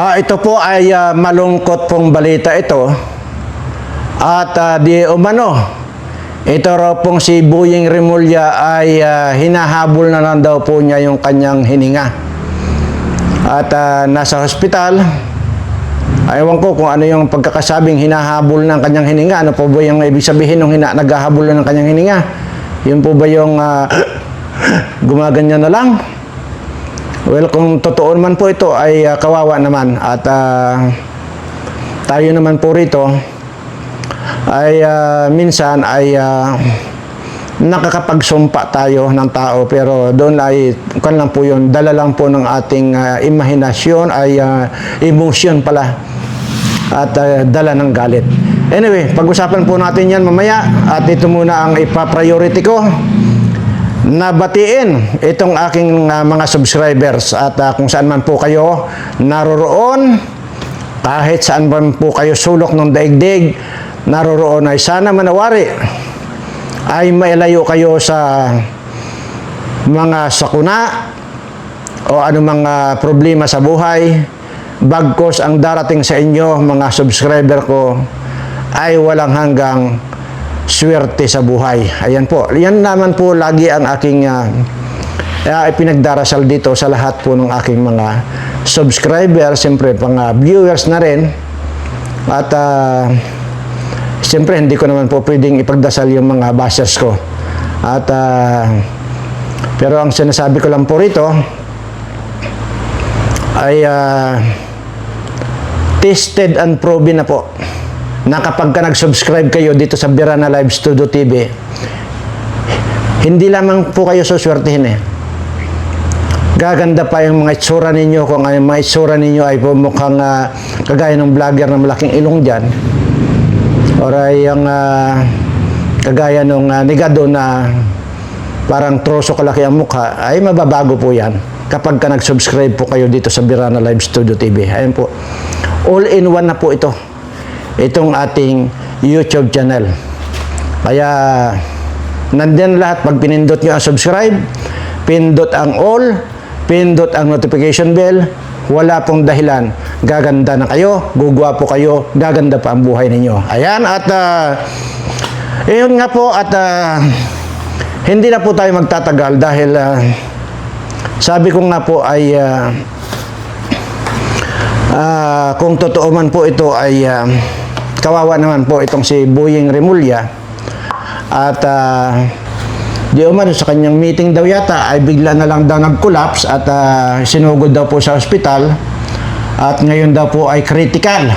Ah, ito po ay ah, malungkot pong balita ito. At ah, di umano, ito raw pong si Buying Remulla ay ah, hinahabol na lang daw po niya yung kanyang hininga. At ah, nasa hospital, Ewan ko kung ano yung pagkakasabing hinahabol ng kanyang hininga. Ano po ba yung ibig sabihin ng hina, naghahabol na ng kanyang hininga? Yun po ba yung ah, gumaganyan na lang? Well, kung totoo naman po ito ay ah, kawawa naman at ah, tayo naman po rito ay ah, minsan ay ah, nakakapagsumpa tayo ng tao. Pero doon ay kan lang po yun dala lang po ng ating ah, imahinasyon ay ah, emotion pala at ah, dala ng galit. Anyway pag-usapan po natin yan mamaya at ito muna ang ipa-priority ko nabatiin itong aking ah, mga subscribers at ah, kung saan man po kayo naroroon. Kahit saan man po kayo sulok ng daigdig naroroon ay sana manawari ay mailayo kayo sa mga sakuna o anumang ah, problema sa buhay. Bagkos ang darating sa inyo mga subscriber ko ay walang hanggang swerte sa buhay. Ayan po. Yan naman po lagi ang aking uh, ipinagdarasal dito sa lahat po ng aking mga subscribers, siyempre mga viewers na rin. At uh, siyempre hindi ko naman po pwedeng ipagdasal yung mga bashers ko. At uh, pero ang sinasabi ko lang po rito ay uh, tested and proven na po na kapag ka nag-subscribe kayo dito sa Birana Live Studio TV, hindi lamang po kayo suswertihin eh. Gaganda pa yung mga itsura ninyo kung ang mga itsura ninyo ay mukhang uh, kagaya ng vlogger na malaking ilong dyan. Or ay yung uh, kagaya ng uh, nigado na parang troso kalaki ang mukha, ay mababago po yan kapag ka nag-subscribe po kayo dito sa Birana Live Studio TV. Ayun po. All-in-one na po ito itong ating YouTube channel. Kaya nandyan lahat pag pinindot nyo ang subscribe, pindot ang all, pindot ang notification bell, wala pong dahilan. Gaganda na kayo, gugwapo kayo, gaganda pa ang buhay ninyo. Ayan, at uh, yun nga po, at uh, hindi na po tayo magtatagal dahil uh, sabi ko nga po ay uh, uh, kung totoo man po ito ay uh, kawawa naman po itong si Boying Remulla. At uh, di umano sa kanyang meeting daw yata ay bigla na lang daw nag-collapse at uh, sinugod daw po sa ospital. At ngayon daw po ay critical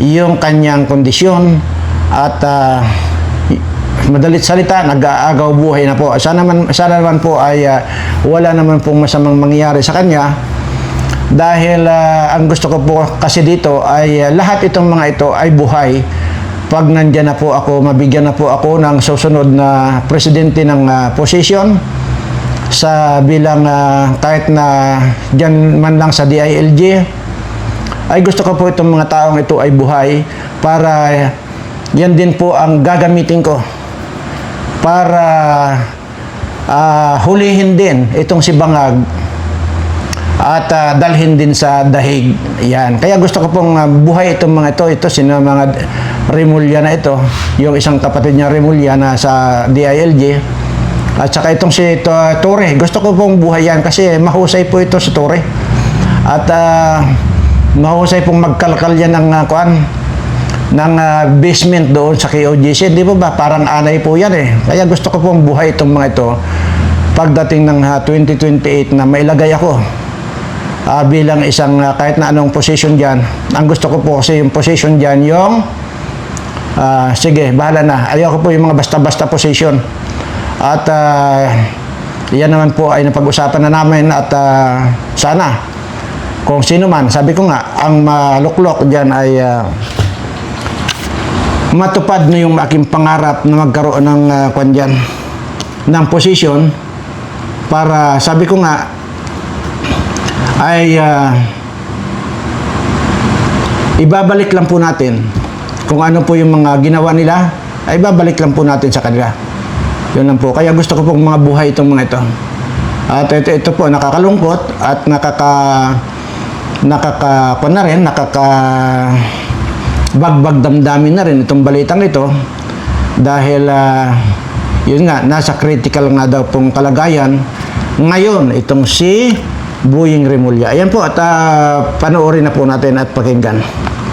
yung kanyang kondisyon. At uh, madalit salita nag-aagaw buhay na po. Sana naman, sana naman po ay uh, wala naman pong masamang mangyayari sa kanya dahil uh, ang gusto ko po kasi dito ay uh, lahat itong mga ito ay buhay. Pag nandyan na po ako, mabigyan na po ako ng susunod na presidente ng uh, position sa bilang uh, kahit na dyan man lang sa DILG ay gusto ko po itong mga taong ito ay buhay para yan din po ang gagamitin ko. Para uh, hulihin din itong si Bangag at uh, dalhin din sa dahig. Yan. Kaya gusto ko pong uh, buhay itong mga ito. Ito, sino mga Remulla na ito. Yung isang kapatid niya Remulla na sa DILG. At saka itong si uh, Torre. Gusto ko pong buhay yan kasi mahusay po ito si Torre. At uh, mahusay pong magkalkal yan ng uh, kuan ng uh, basement doon sa KOGC. Di ba ba? Parang anay po yan eh. Kaya gusto ko pong buhay itong mga ito pagdating ng uh, 2028 na mailagay ako uh, bilang isang uh, kahit na anong position dyan. Ang gusto ko po kasi yung position dyan yung uh, sige, bahala na. Ayoko po yung mga basta-basta position. At uh, yan naman po ay napag-usapan na namin at uh, sana kung sino man, sabi ko nga, ang maluklok dyan ay uh, matupad na yung aking pangarap na magkaroon ng uh, kwan dyan, ng position para sabi ko nga ay uh, ibabalik lang po natin kung ano po yung mga ginawa nila. Ay ibabalik lang po natin sa kanila. Yun lang po. Kaya gusto ko pong mga buhay itong mga ito. At ito, ito po nakakalungkot at nakaka nakaka na rin, nakaka bagbag damdamin na rin itong balitang ito. Dahil ah, yun nga, nasa critical nga daw pong kalagayan. Ngayon itong si Buying Remulla. Ayan po at ah, panoorin na po natin at pakinggan.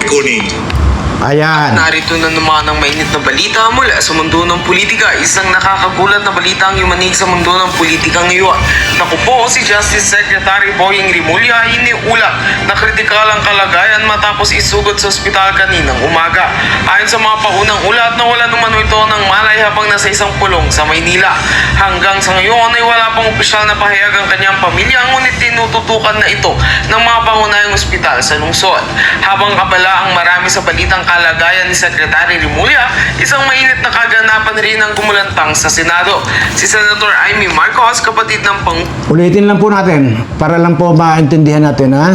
kunin. Ayan. Narito na naman ang mainit na balita mula sa mundo ng politika. Isang nakakagulat na balita ang yumanig sa mundo ng politika ngayon. Naku po, si Justice Secretary Boying Rimulya iniulak na kritikal ang kalagayan matapos isugod sa ospital kaninang umaga. Ayon sa mga paunang ulat na wala naman ito ng malay habang nasa isang pulong sa Maynila. Hanggang sa ngayon ay wala pang opisyal na pahayag ang kanyang pamilya ngunit tinututukan na ito ng mga pangunahing ospital sa lungsod. Habang kabala ang marami sa balitang kalagayan ni Secretary Rimulya, isang mainit na kaganapan rin ang gumulantang sa Senado. Si Senator Amy Marcos, kapatid ng pang Ulitin lang po natin para lang po maintindihan natin ha.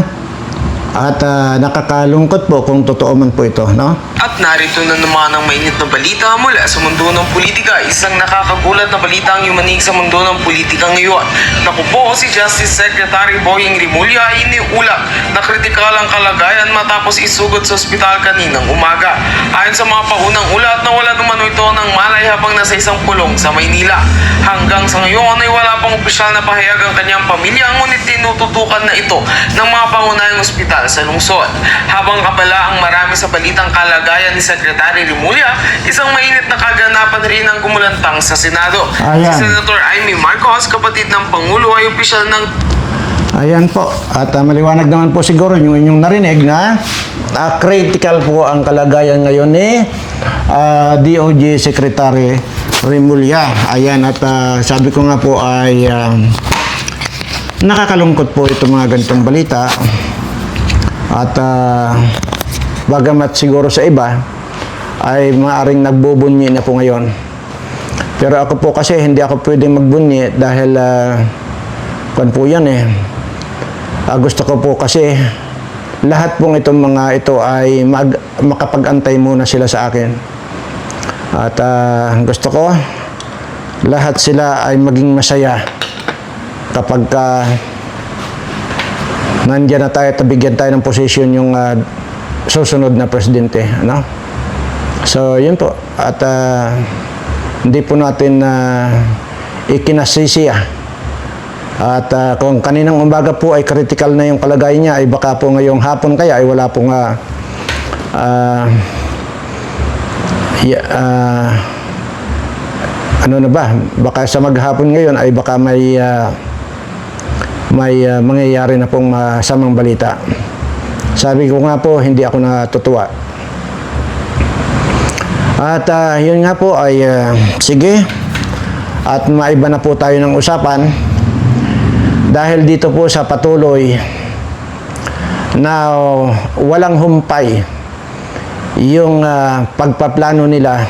At ah, nakakalungkot po kung totoo man po ito, no? At narito na naman ang mainit na balita mula sa mundo ng politika. Isang nakakagulat na balita ang yumanig sa mundo ng politika ngayon. Naku po, si Justice Secretary Boying Rimulya iniulak na kritikal ang kalagayan matapos isugod sa ospital kaninang umaga. Ayon sa mga paunang ulat na wala naman ito ng malay habang nasa isang pulong sa Maynila. Hanggang sa ngayon ay wala pang opisyal na pahayag ang kanyang pamilya ngunit tinututukan na ito ng mga pangunahing ospital sa lungsod. Habang kabala ang marami sa balitang kalagayan ni Secretary Rimulya, isang mainit na kaganapan rin ang gumulantang sa Senado. Ayan. Si Senator Amy Marcos, kapatid ng Pangulo, ay opisyal ng Ayan po. At ah, maliwanag naman po siguro yung inyong narinig na ah, critical po ang kalagayan ngayon ni ah, DOJ Secretary Remulla. Ayan at ah, sabi ko nga po ay ah, nakakalungkot po itong mga ganitong balita. At ah, bagamat siguro sa iba ay maaring nagbubunyi na po ngayon. Pero ako po kasi hindi ako pwedeng magbunyi dahil uh, kan po yan eh. Ah, gusto ko po kasi lahat pong itong mga ito ay mag, makapag-antay muna sila sa akin. At ah, gusto ko lahat sila ay maging masaya kapag ka nandyan na tayo at bigyan tayo ng posisyon yung ah, susunod na presidente. Ano? So, yun po. At ah, hindi po natin na ikinasisi ah. At ah, kung kaninang umaga po ay critical na yung kalagayan niya, ay baka po ngayong hapon kaya ay wala pong ah, ya- ah, ano na ba? Baka sa maghapon ngayon ay baka may ah, may ah, mangyayari na pong masamang balita. Sabi ko nga po, hindi ako natutuwa. At ah, yun nga po ay ah, sige. At maiba na po tayo ng usapan dahil dito po sa patuloy na walang humpay yung ah, pagpaplano nila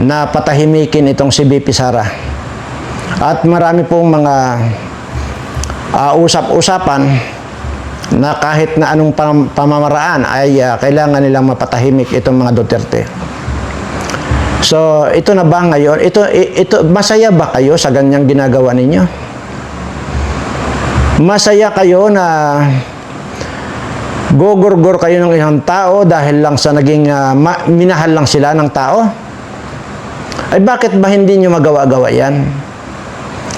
na patahimikin itong si BP Sara. At marami pong mga ah, usap-usapan na kahit na anong pam- pamamaraan ay ah, kailangan nilang mapatahimik itong mga Duterte. So, ito na ba ngayon? Ito, ito, masaya ba kayo sa ganyang ginagawa ninyo? Masaya kayo na gogorgor kayo ng isang tao dahil lang sa naging ma- minahal lang sila ng tao? Ay bakit ba hindi nyo magawa-gawa yan?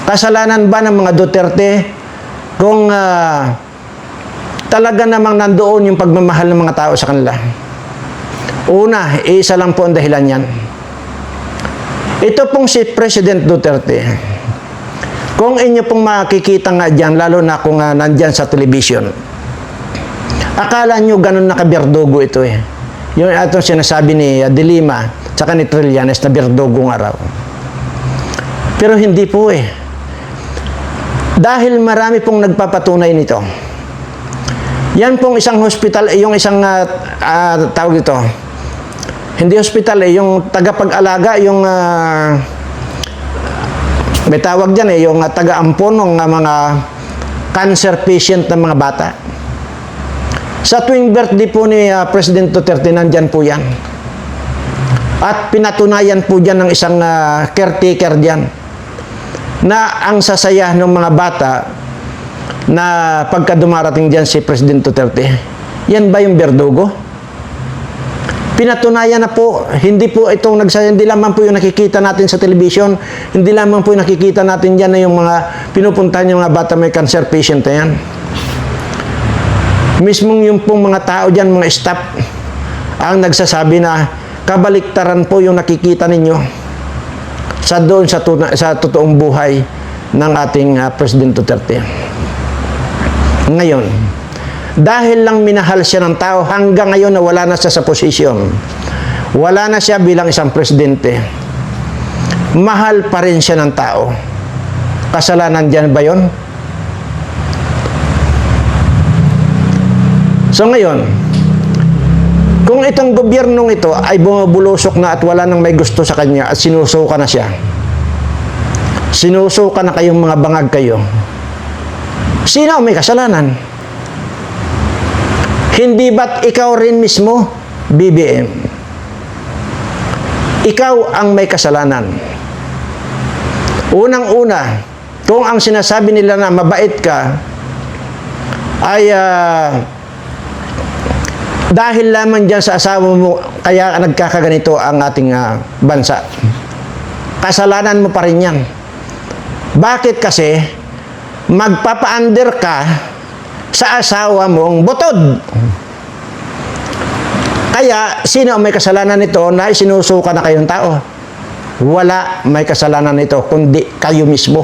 Kasalanan ba ng mga Duterte kung ah, talaga namang nandoon yung pagmamahal ng mga tao sa kanila? Una, isa lang po ang dahilan yan. Ito pong si President Duterte, kung inyo pong makikita nga dyan, lalo na kung uh, nandyan sa television, akala nyo ganun nakaberdugo ito eh. Yung atong sinasabi ni uh, De Lima, tsaka ni Trillanes na berdugo nga raw. Pero hindi po eh. Dahil marami pong nagpapatunay nito. Yan pong isang hospital, eh, yung isang uh, uh, tawag ito, hindi hospital eh, yung tagapag-alaga, yung ah, may tawag dyan eh, yung uh, taga-ampon ng ah, mga cancer patient ng mga bata. Sa tuwing birthday po ni ah, President Duterte, nandyan po yan. At pinatunayan po dyan ng isang ah, caretaker dyan na ang sasaya ng mga bata na pagka dumarating dyan si President Duterte, yan ba yung berdugo? Pinatunayan na po, hindi po itong nagsa, hindi lamang po yung nakikita natin sa television, hindi lamang po yung nakikita natin dyan na yung mga pinupuntahan yung mga bata may cancer patient na yan. Mismong yung pong mga tao dyan, mga staff, ang nagsasabi na kabaliktaran po yung nakikita ninyo sa doon sa, tuna, sa totoong buhay ng ating ah, President Duterte. Ngayon, dahil lang minahal siya ng tao hanggang ngayon na wala na siya sa posisyon. Wala na siya bilang isang presidente. Mahal pa rin siya ng tao. Kasalanan dyan ba yon? So ngayon, kung itong gobyernong ito ay bumabulusok na at wala nang may gusto sa kanya at sinusuka na siya, sinusuka na kayong mga bangag kayo, sino may kasalanan? Hindi ba't ikaw rin mismo, BBM? Ikaw ang may kasalanan. Unang-una, kung ang sinasabi nila na mabait ka, ay ah, dahil lamang dyan sa asawa mo, kaya nagkakaganito ang ating ah, bansa. Kasalanan mo pa rin yan. Bakit kasi magpapa-under ka sa asawa mong butod? Kaya, sino ang may kasalanan nito na isinusuka na kayong tao? Wala may kasalanan nito, kundi kayo mismo.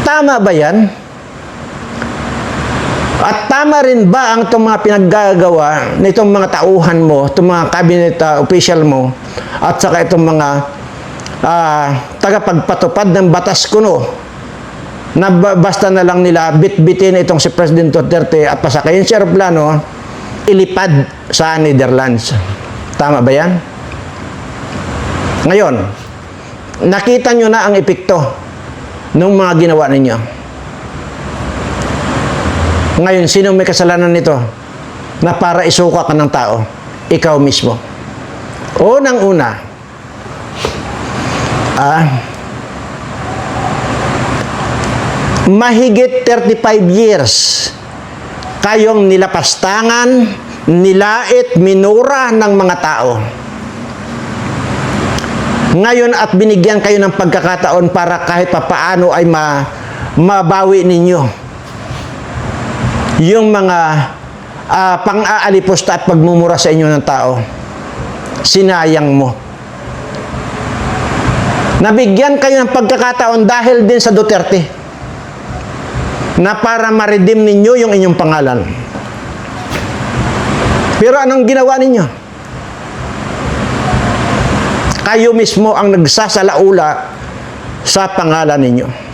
Tama ba yan? At tama rin ba ang itong mga pinaggagawa nitong mga tauhan mo, itong mga cabinet uh, official mo, at saka itong mga ah, tagapagpatupad ng batas kuno na ba- basta na lang nila bit-bitin itong si President Duterte at pasakayin sa aeroplano, ilipad sa Netherlands. Tama ba yan? Ngayon, nakita nyo na ang epekto ng mga ginawa ninyo. Ngayon, sino may kasalanan nito? Na para isuka ka ng tao? Ikaw mismo. Unang-una, ah, mahigit 35 years kayong nilapastangan, nilait, minura ng mga tao. Ngayon at binigyan kayo ng pagkakataon para kahit papaano ay ma mabawi ninyo yung mga ah, pang-aalipusta at pagmumura sa inyo ng tao. Sinayang mo. Nabigyan kayo ng pagkakataon dahil din sa Duterte na para ma-redeem ninyo yung inyong pangalan. Pero anong ginawa ninyo? Kayo mismo ang nagsasalaula sa pangalan ninyo.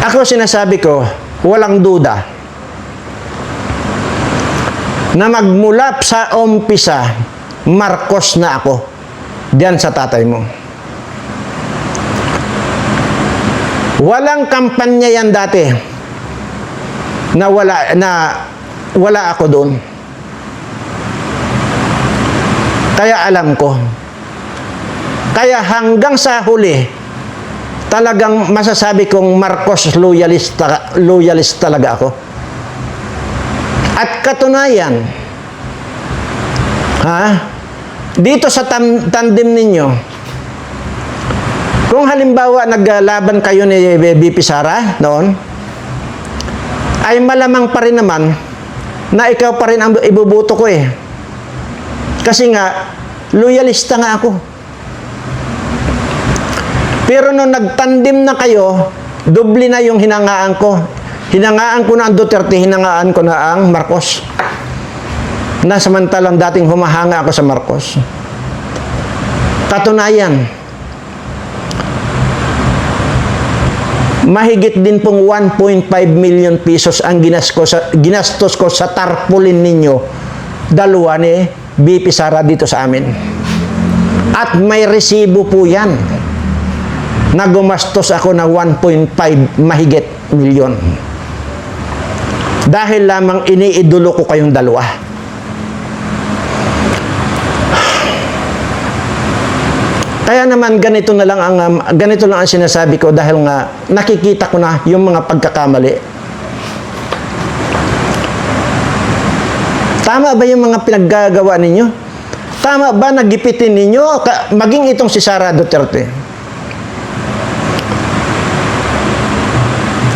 Ako sinasabi ko, walang duda na magmula sa umpisa, Marcos na ako diyan sa tatay mo. Walang kampanya yan dati na wala na wala ako doon. Kaya alam ko. Kaya hanggang sa huli, talagang masasabi kong Marcos loyalist, loyalist talaga ako. At katunayan, ha? Dito sa tandem ninyo, kung halimbawa naglalaban kayo ni BP Sara noon, ay malamang pa rin naman na ikaw pa rin ang ibubuto ko eh. Kasi nga, loyalista nga ako. Pero nung nagtandim na kayo, doble na yung hinangaan ko. Hinangaan ko na ang Duterte, hinangaan ko na ang Marcos. Na samantalang dating humahanga ako sa Marcos. Katunayan, mahigit din pong 1.5 million pesos ang ginastos, sa, ginastos ko sa tarpaulin ninyo dalawa ni BP Sara dito sa amin. At may resibo po yan na gumastos ako ng 1.5 mahigit milyon. Dahil lamang iniidolo ko kayong dalawa. Kaya naman ganito na lang ang um, ganito lang ang sinasabi ko dahil nga nakikita ko na yung mga pagkakamali. Tama ba yung mga pinaggagawa ninyo? Tama ba nagipitin ninyo maging itong si Sara Duterte?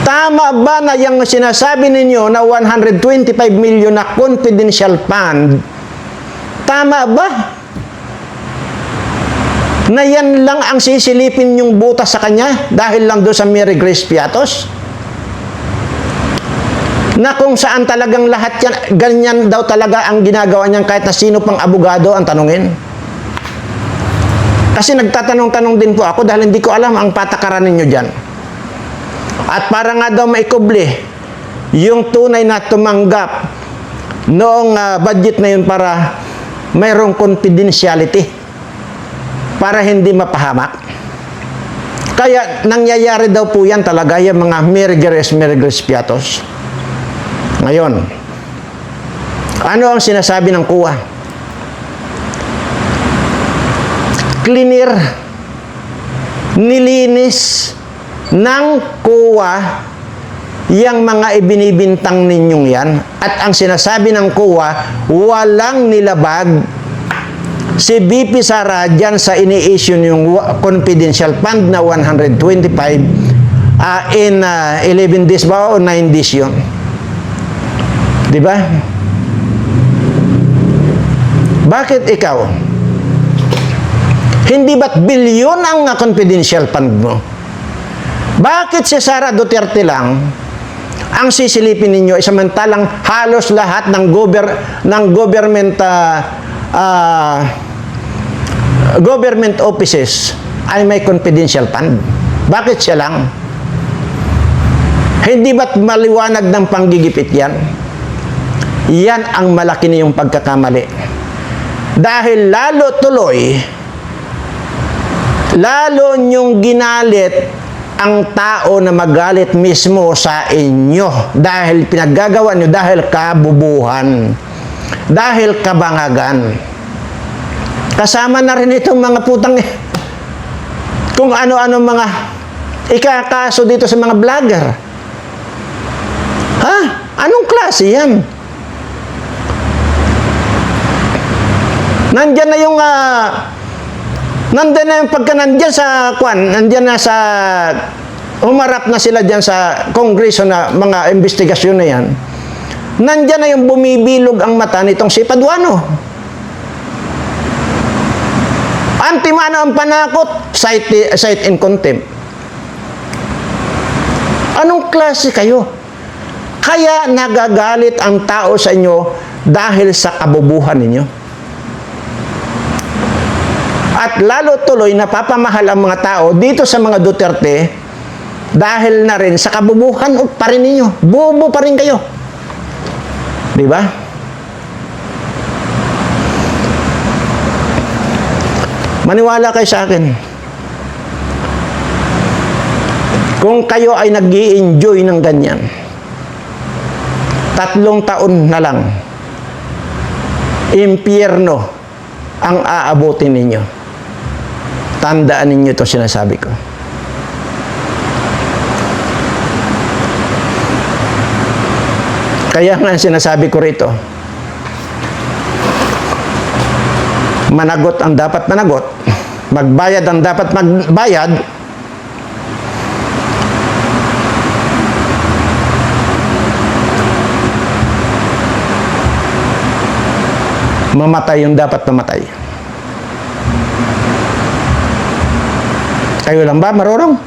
Tama ba na yung sinasabi ninyo na 125 million na confidential fund? Tama ba? Na yan lang ang sisilipin yung butas sa kanya dahil lang doon sa Mary Grace Piatos? Na kung saan talagang lahat yan, ganyan daw talaga ang ginagawa niyan kahit na sino pang abogado ang tanungin. Kasi nagtatanong-tanong din po ako dahil hindi ko alam ang patakaran ninyo dyan. At para nga daw maikubli yung tunay na tumanggap noong ah, budget na yun para mayroong confidentiality para hindi mapahamak. Kaya nangyayari daw po yan talaga yung mga mergeres mergeres piatos. Ngayon, ano ang sinasabi ng kuwa? Cleaner, nilinis ng kuwa yang mga ibinibintang ninyong yan at ang sinasabi ng kuwa walang nilabag. Si BP Sara dyan sa ini-issue yung confidential fund na 125 ah, in ah, 11 days ba o 9 days yun? Di ba? Bakit ikaw? Hindi ba't bilyon ang ah, confidential fund mo bakit si Sara Duterte lang ang sisilipin ninyo ay samantalang halos lahat ng gober ng government ah, ah, government offices ay may confidential fund. Bakit siya lang? Hindi ba't maliwanag ng panggigipit yan? Yan ang malaki niyong pagkakamali. Dahil lalo tuloy, lalo niyong ginalit ang tao na magalit mismo sa inyo dahil pinaggagawa niyo dahil kabubuhan, dahil kabangagan. Kasama na rin itong mga putang eh. Kung ano-ano mga ikakaso dito sa mga vlogger. Ha? Anong klase yan? Nandyan na yung ah, nandyan na yung pagka nandyan sa kwan, nandyan na sa humarap na sila dyan sa kongreso na mga investigasyon na yan. Nandyan na yung bumibilog ang mata nitong si Paduano. Antimano ang panakot, cite, cite in contempt. Anong klase kayo? Kaya nagagalit ang tao sa inyo dahil sa kabubuhan ninyo. At lalo tuloy napapamahal ang mga tao dito sa mga Duterte dahil na rin sa kabubuhan pa rin ninyo. Bobo pa rin kayo. Di ba? Maniwala kayo sa akin. Kung kayo ay nag enjoy ng ganyan, tatlong taon na lang, impyerno ang aabutin ninyo. Tandaan ninyo itong sinasabi ko. Kaya nga sinasabi ko rito, managot ang dapat managot, magbayad ang dapat magbayad, mamatay yung dapat mamatay. Kayo lang ba marunong?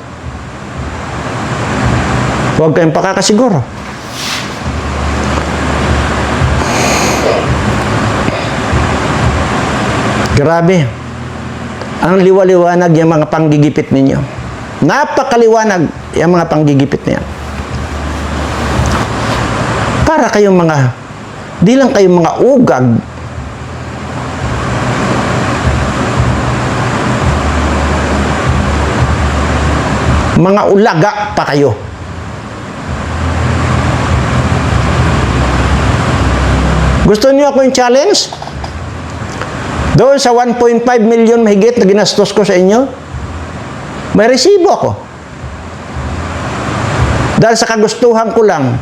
Huwag kayong pakakasiguro. Grabe. Ang liwaliwanag yung mga panggigipit ninyo. Napakaliwanag yung mga panggigipit niyan. Para kayong mga, di lang kayong mga ugag. Mga ulaga pa kayo. Gusto niyo ako yung challenge? Doon sa 1.5 million mahigit na ginastos ko sa inyo, may resibo ako. Dahil sa kagustuhan ko lang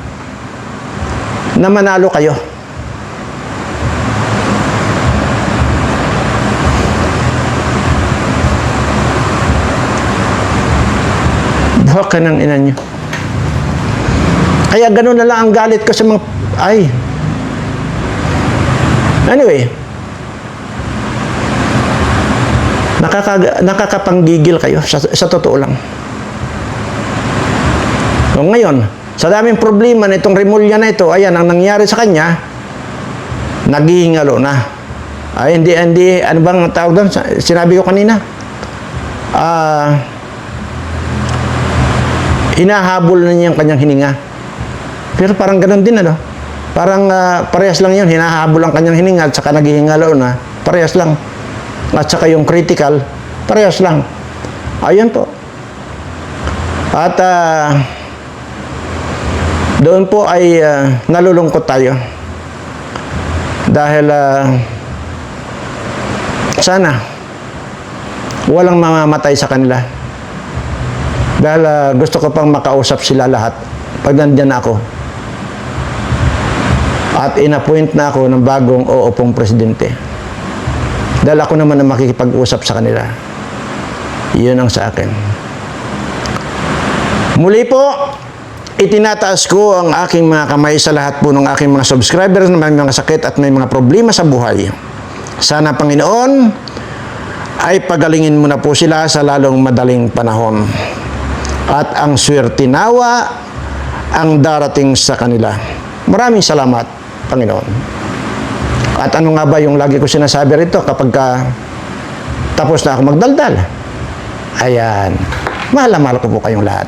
na manalo kayo. Buhok ka ng ina nyo. Kaya ganun na lang ang galit ko sa mga... Ay. Anyway. Nakaka, nakakapanggigil kayo sa, sa totoo lang. So ngayon, sa daming problema na itong Remulla na ito, ayan, ang nangyari sa kanya, naghihingalo na. Ay, hindi, hindi, ano bang tawag doon? Sinabi ko kanina. Ah, hinahabol na niya ang kanyang hininga. Pero parang ganun din, ano? Parang ah, parehas lang yun. Hinahabol ang kanyang hininga at saka naghihingalo na. Parehas lang. At saka yung critical, parehas lang. Ayun po. At ah, doon po ay ah, nalulungkot tayo. Dahil ah, sana walang mamamatay sa kanila. Dahil ah, gusto ko pang makausap sila lahat pag nandyan ako. At inappoint na ako ng bagong oopong presidente. Dahil ako naman ang makikipag-usap sa kanila. Iyon ang sa akin. Muli po, itinataas ko ang aking mga kamay sa lahat po ng aking mga subscribers na may mga sakit at may mga problema sa buhay. Sana Panginoon, ay pagalingin mo na po sila sa lalong madaling panahon. At ang swerte nawa ang darating sa kanila. Maraming salamat, Panginoon. At ano nga ba yung lagi ko sinasabi rito kapag ka tapos na ako magdaldal? Ayan. Mahal na mahal ko po kayong lahat.